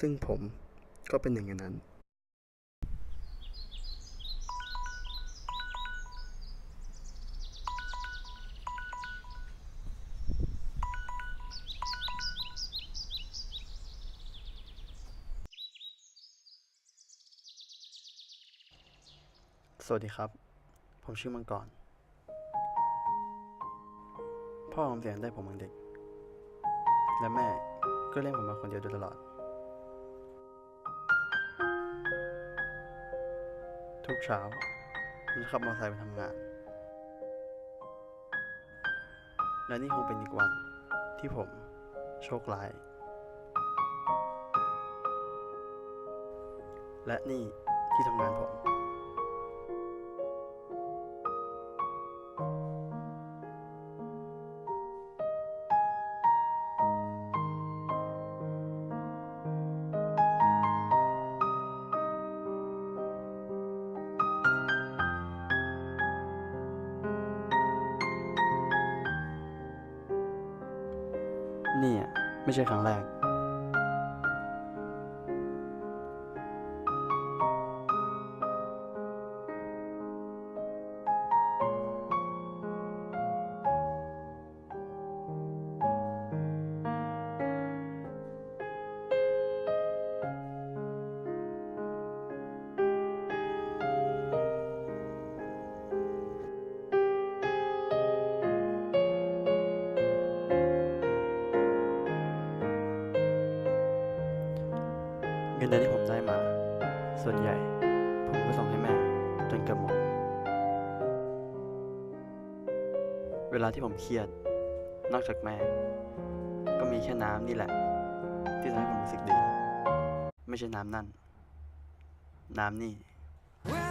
ซึ่งผมก็เป็นหนึ่งในนั้น สวัสดีครับ ผมชื่อมังกร พ่อผมเสียงแต่ผมยังเด็ก และแม่ก็เลี้ยงผมมาคนเดียวโดยตลอด ทุกเช้าผมจะขับมอเตอร์ไซค์ไปทำงาน และนี่คงเป็นอีกวันที่ผมโชคร้าย และนี่ที่ทำงานผม นี่อะไม่ใช่ครั้งแรก เงินเดือนที่ผมได้มา ส่วนใหญ่ ผมก็ส่งให้แม่ จนเกือบหมด เวลาที่ผมเครียด นอกจากแม่ ก็มีแค่น้ำนี่แหละ ที่ทำให้ผมรู้สึกดี ไม่ใช่น้ำนั่น น้ำนี่ Well,